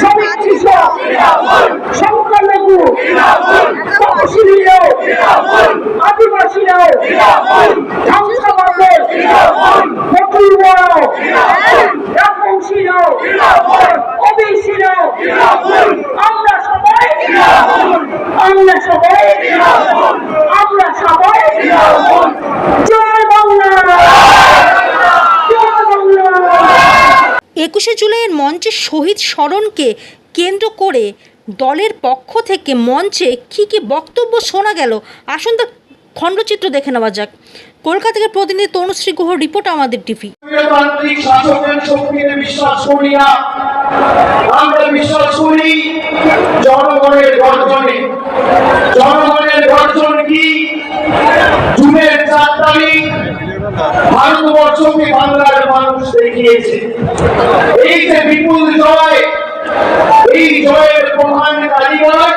শ্রমিক কৃষক সংখ্যালঘু তপশিলীরাও আদিবাসীরাও ধ্বংসাবাদের ফকিররাও রাজবংশীরাও ওবিসিরাও আমরা সবাই আমরা সবাই আমরা সবাই জয় বাংলা জয় বাংলা একুশে জুলাইয়ের মঞ্চে শহীদ স্মরণকে কেন্দ্র করে দলের পক্ষ থেকে মঞ্চে কী কী বক্তব্য শোনা গেল? আসুন তার খণ্ডচিত্র দেখে নেওয়া যাক। কলকাতা থেকে প্রতিনিধি তনুশ্রী গুহ, রিপোর্ট আমাদের টিভি। জনগণের জনগণের কি? জুনের চার তারিখ ভারতবর্ষকে বাংলার মানুষ দেখিয়েছে এই যে বিপুল জয়, এই জয়ের প্রধান কারিগর,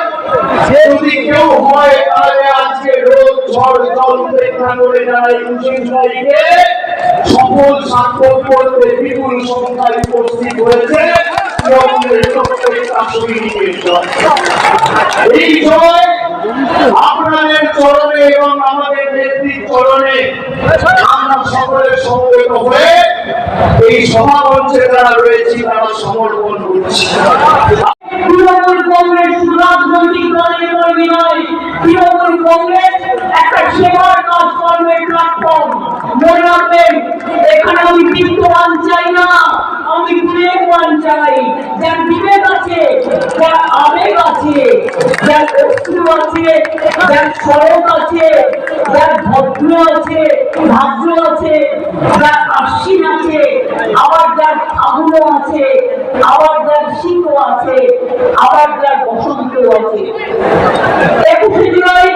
যদি কেউ হয় তাহলে আজকে রোদ ঝড় জল উপেক্ষা করে যারা ইউজিন তারিখে সকল স্বাক্ষর করতে বিপুল সংখ্যায় উপস্থিত হয়েছে। এই জয় আপনাদের চরণে এবং আমাদের নেত্রীর চরণে সমবেত হয়ে এই সমামঞ্চে যারা রয়েছি, তারা সমর্পণ করছি। কংগ্রেস একটা সেবার করবে প্ল্যাটফর্ম। মনে রাখবেন আছে, যার আছে, যার ভদ্র আছে ভাদ্র আছে, যার আশ্বিন আছে, আবার যার ফাগুন আছে, আবার যার শীত আছে, আবার যার বসন্ত আছে। একুশে জুলাই